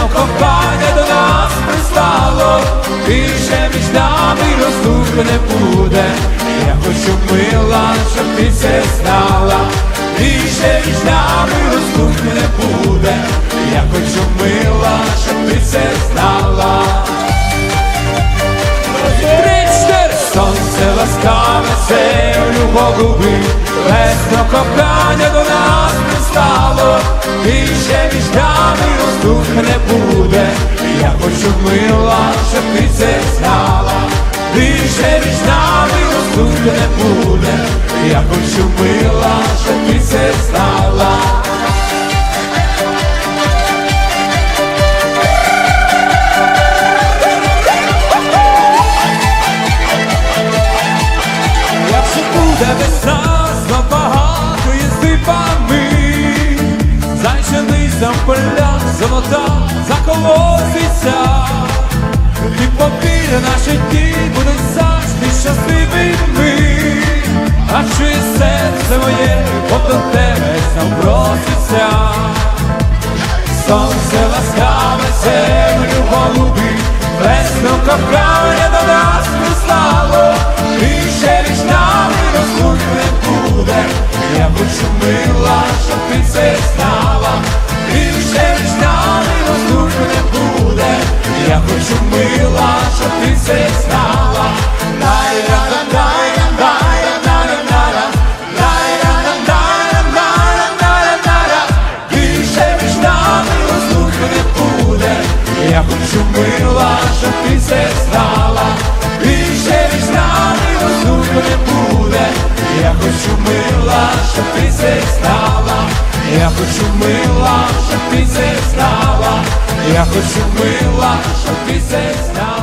Дійсно кохання до нас пристало, більше між нами розлуки не буде. Я хочу мила, щоб ти це знала, більше між нами розлуки не буде. Я хочу мила, щоб ти це знала. Сонце ласкаве, це любов губи Між нами роздух не буде, Я хочу мила, щоб ти це знала, Більше між нами роздух не буде, Я хочу мила, щоб ти це знала. Якщо буде весна, знов багато є степами, Зайчений в полях, золота заколоситься, Ти повір, наші дні будуть завжди щасливими, а чиє серце моє, до тебе сам. Сонце ласкаве, землю голуби, Весну кохання до нас прислало, Більше між нами розлук не буде, Я хочу мила, щоб ти це знала, мила, щоб ти це знала. Більше між нами розлуки не буде. Я хочу мила, щоб ти це знала. Більше між нами розлуки не буде. Я хочу мила, щоб ти це знала. Я хочу мила, щоб ти це знала. Я хочу мила, щоб ти це знала.